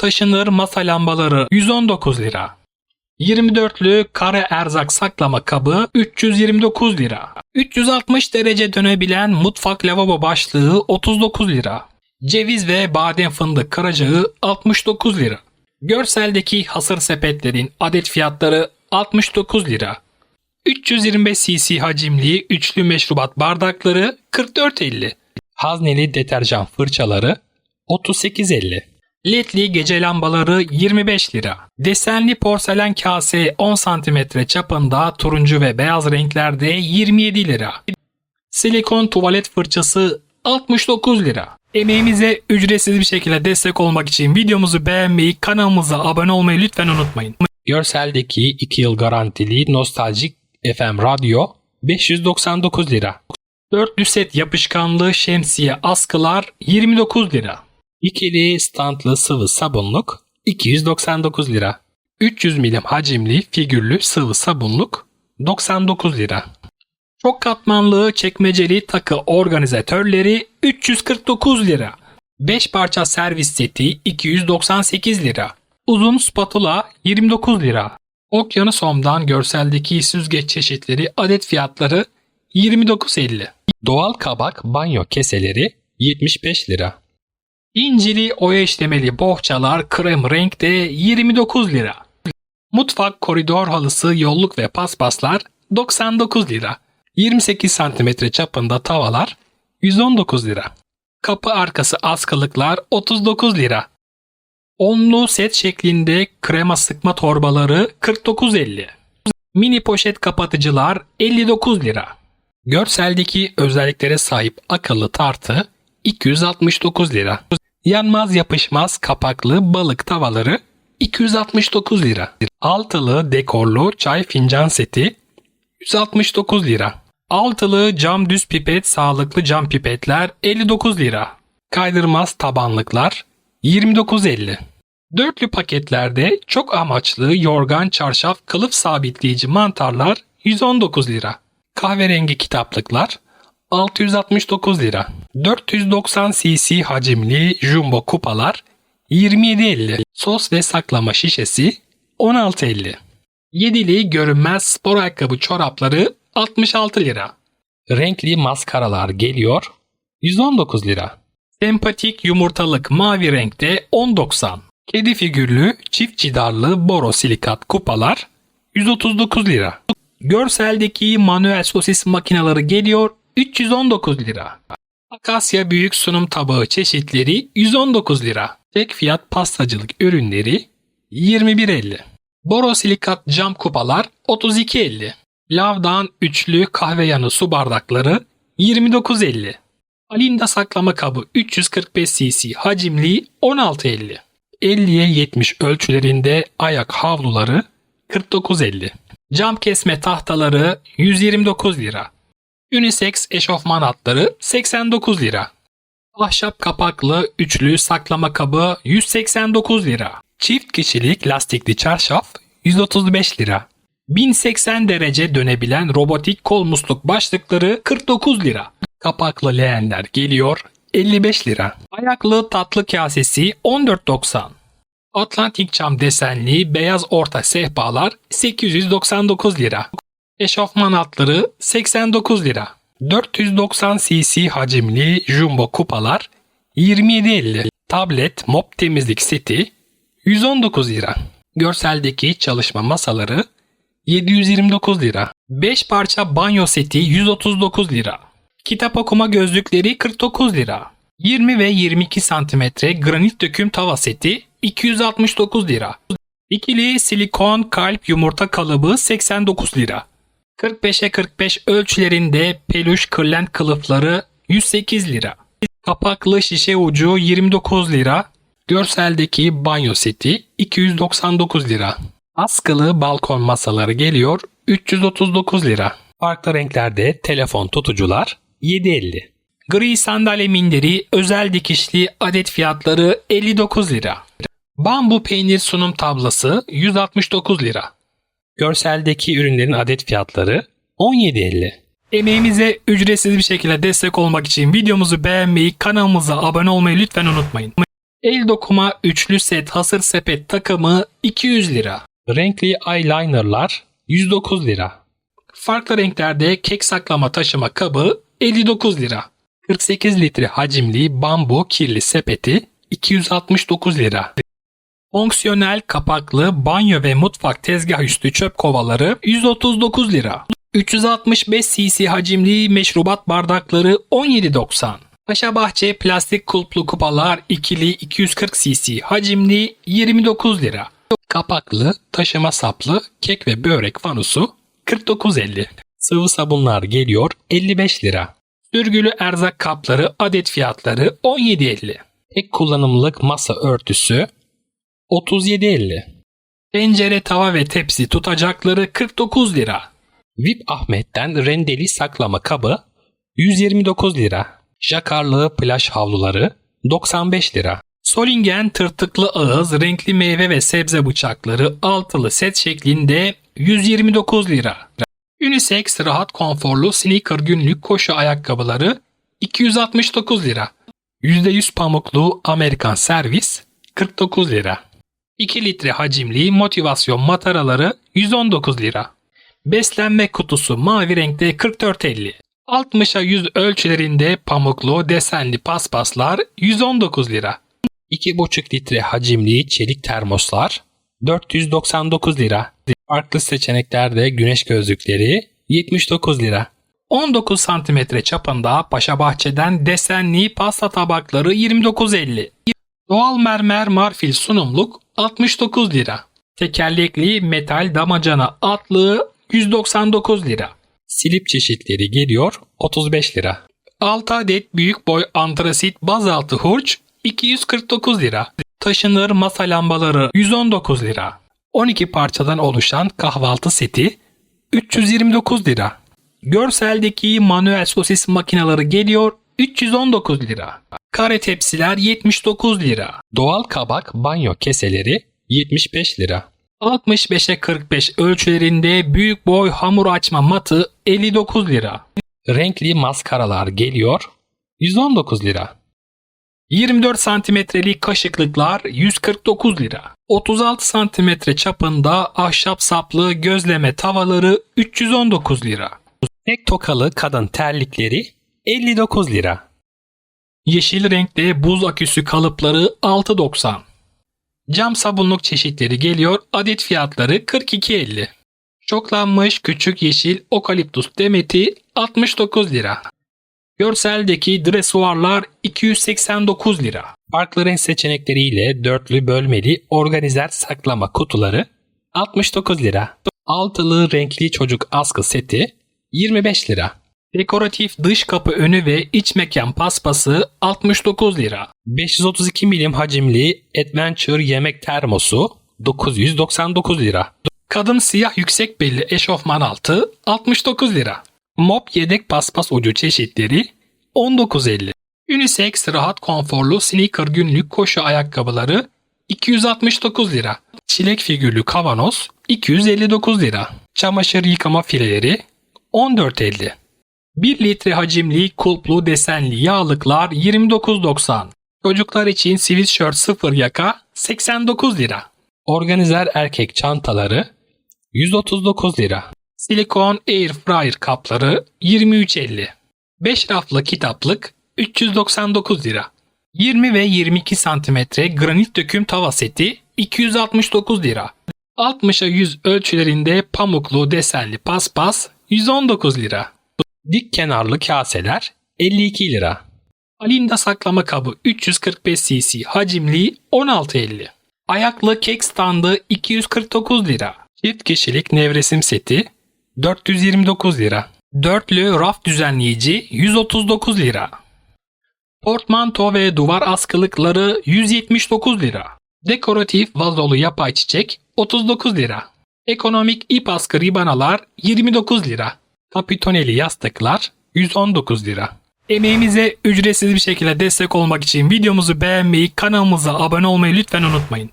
taşınır masa lambaları 119 lira. 24'lü kare erzak saklama kabı 329 lira. 360 derece dönebilen mutfak lavabo başlığı 39 lira. Ceviz ve badem fındık kıracağı 69 lira. Görseldeki hasır sepetlerin adet fiyatları 69 lira. 325 cc hacimli üçlü meşrubat bardakları 44.50. Hazneli deterjan fırçaları 38.50. Ledli gece lambaları 25 lira. Desenli porselen kase 10 cm çapında turuncu ve beyaz renklerde 27 lira. Silikon tuvalet fırçası 69 lira. Emeğimize ücretsiz bir şekilde destek olmak için videomuzu beğenmeyi, kanalımıza abone olmayı lütfen unutmayın. Görseldeki 2 yıl garantili nostaljik FM radyo 599 lira. Dörtlü set yapışkanlı şemsiye askılar 29 lira. İkili standlı sıvı sabunluk 299 lira. 300 milim hacimli figürlü sıvı sabunluk 99 lira. Çok katmanlı çekmeceli takı organizatörleri 349 lira. 5 parça servis seti 298 lira. Uzun spatula 29 lira. Okyanus Home'dan görseldeki süzgeç çeşitleri adet fiyatları 29.50. Doğal kabak banyo keseleri 75 lira. İncili oya işlemeli bohçalar krem renkte 29 lira. Mutfak koridor halısı yolluk ve paspaslar 99 lira. 28 cm çapında tavalar 119 lira. Kapı arkası askılıklar 39 lira. Onlu set şeklinde krema sıkma torbaları 49.50. Mini poşet kapatıcılar 59 lira. Görseldeki özelliklere sahip akıllı tartı 269 lira. Yanmaz yapışmaz kapaklı balık tavaları 269 lira. Altılı dekorlu çay fincan seti 169 lira. Altılı cam düz pipet sağlıklı cam pipetler 59 lira. Kaydırmaz tabanlıklar 29.50. Dörtlü paketlerde çok amaçlı yorgan çarşaf kılıf sabitleyici mantarlar 119 lira. Kahverengi kitaplıklar 669 lira. 490 cc hacimli jumbo kupalar 27.50. Sos ve saklama şişesi 16.50. Yedili görünmez spor ayakkabı çorapları 66 lira. Renkli maskaralar geliyor 119 lira. Sempatik yumurtalık mavi renkte 10.90. Kedi figürlü çift cidarlı borosilikat kupalar 139 lira. Görseldeki manuel sosis makineleri geliyor 319 lira. Akasya büyük sunum tabağı çeşitleri 119 lira. Tek fiyat pastacılık ürünleri 21.50. Borosilikat cam kupalar 32.50. Lavdan üçlü kahve yanı su bardakları 29.50. Alinda saklama kabı 345 cc hacimli 16.50. 50'ye 70 ölçülerinde ayak havluları 49.50. Cam kesme tahtaları 129 lira. Unisex eşofman hatları 89 lira. Ahşap kapaklı üçlü saklama kabı 189 lira. Çift kişilik lastikli çarşaf 135 lira. 1080 derece dönebilen robotik kol musluk başlıkları 49 lira. Kapaklı leğenler geliyor 55 lira. Ayaklı tatlı kasesi 14.90. Atlantik cam desenli beyaz orta sehpalar 899 lira. Eşofman altları 89 lira. 490 cc hacimli jumbo kupalar 27.50. Tablet mop temizlik seti 119 lira. Görseldeki çalışma masaları 729 lira. 5 parça banyo seti 139 lira. Kitap okuma gözlükleri 49 lira. 20 ve 22 cm granit döküm tava seti 269 lira. İkili silikon kalp yumurta kalıbı 89 lira. 45'e 45 ölçülerinde peluş kırlent kılıfları 108 lira. Kapaklı şişe ucu 29 lira. Görseldeki banyo seti 299 lira. Askılı balkon masaları geliyor 339 lira. Farklı renklerde telefon tutucular 7.50. Gri sandalye minderi özel dikişli adet fiyatları 59 lira. Bambu peynir sunum tablası 169 lira. Görseldeki ürünlerin adet fiyatları 17.50. Emeğimize ücretsiz bir şekilde destek olmak için videomuzu beğenmeyi, kanalımıza abone olmayı lütfen unutmayın. El dokuma üçlü set hasır sepet takımı 200 lira. Renkli eyelinerlar 109 lira. Farklı renklerde kek saklama taşıma kabı 59 lira. 48 litre hacimli bambu kirli sepeti 269 lira. Fonksiyonel kapaklı banyo ve mutfak tezgah üstü çöp kovaları 139 lira. 365 cc hacimli meşrubat bardakları 17.90. Paşa Bahçe plastik kulplu kupalar ikili 240 cc hacimli 29 lira. Kapaklı, taşıma saplı, kek ve börek fanusu 49.50. Sıvı sabunlar geliyor 55 lira. Sürgülü erzak kapları adet fiyatları 17.50. Tek kullanımlık masa örtüsü 37.50. Tencere, tava ve tepsi tutacakları 49 lira. VIP Ahmet'ten rendeli saklama kabı 129 lira. Jakarlı plaj havluları 95 lira. Solingen tırtıklı ağız renkli meyve ve sebze bıçakları altılı set şeklinde 129 lira. Unisex rahat konforlu sneaker günlük koşu ayakkabıları 269 lira. %100 pamuklu Amerikan servis 49 lira. 2 litre hacimli motivasyon mataraları 119 lira. Beslenme kutusu mavi renkte 44.50. 60'a 100 ölçülerinde pamuklu desenli paspaslar 119 lira. 2,5 litre hacimli çelik termoslar 499 lira. Farklı seçeneklerde güneş gözlükleri 79 lira. 19 santimetre çapında Paşa Bahçe'den desenli pasta tabakları 29.50. Doğal mermer marfil sunumluk 69 lira. Tekerlekli metal damacana atlığı 199 lira. Silip çeşitleri geliyor 35 lira. 6 adet büyük boy antrasit bazaltı hurç 249 lira. Taşınır masa lambaları 119 lira. 12 parçadan oluşan kahvaltı seti 329 lira. Görseldeki manuel sosis makineleri geliyor 319 lira. Kare tepsiler 79 lira. Doğal kabak banyo keseleri 75 lira. 65'e 45 ölçülerinde büyük boy hamur açma matı 59 lira. Renkli maskaralar geliyor 119 lira. 24 santimetrelik kaşıklıklar 149 lira. 36 santimetre çapında ahşap saplı gözleme tavaları 319 lira. Tek tokalı kadın terlikleri 59 lira. Yeşil renkte buz aküsü kalıpları 6.90. Cam sabunluk çeşitleri geliyor. Adet fiyatları 42.50. Şoklanmış küçük yeşil okaliptus demeti 69 lira. Görseldeki dresuarlar 289 lira. Farklı renk seçenekleriyle dörtlü bölmeli organizer saklama kutuları 69 lira. Altılı renkli çocuk askı seti 25 lira. Dekoratif dış kapı önü ve iç mekan paspası 69 lira. 532 milim hacimli Adventure yemek termosu 999 lira. Kadın siyah yüksek belli eşofman altı 69 lira. Mop yedek paspas ucu çeşitleri 19.50. Unisex rahat konforlu sneaker günlük koşu ayakkabıları 269 lira. Çilek figürlü kavanoz 259 lira. Çamaşır yıkama fileleri 14.50. 1 litre hacimli kulplu desenli yağlıklar 29.90. Çocuklar için sweatshirt 0 yaka 89 lira. Organizer erkek çantaları 139 lira. Silikon air fryer kapları 23.50. 5 raflı kitaplık 399 lira. 20 ve 22 santimetre granit döküm tava seti 269 lira. 60'a 100 ölçülerinde pamuklu desenli paspas 119 lira. Dik kenarlı kaseler 52 lira. Alinda saklama kabı 345 cc hacimli 16.50. Ayaklı kek standı 249 lira. Çift kişilik nevresim seti 429 lira. Dörtlü raf düzenleyici 139 lira. Portmanto ve duvar askılıkları 179 lira. Dekoratif vazolu yapay çiçek 39 lira. Ekonomik ip askı ribanalar 29 lira. Kapitoneli yastıklar 119 lira. Emeğimize ücretsiz bir şekilde destek olmak için videomuzu beğenmeyi, kanalımıza abone olmayı lütfen unutmayın.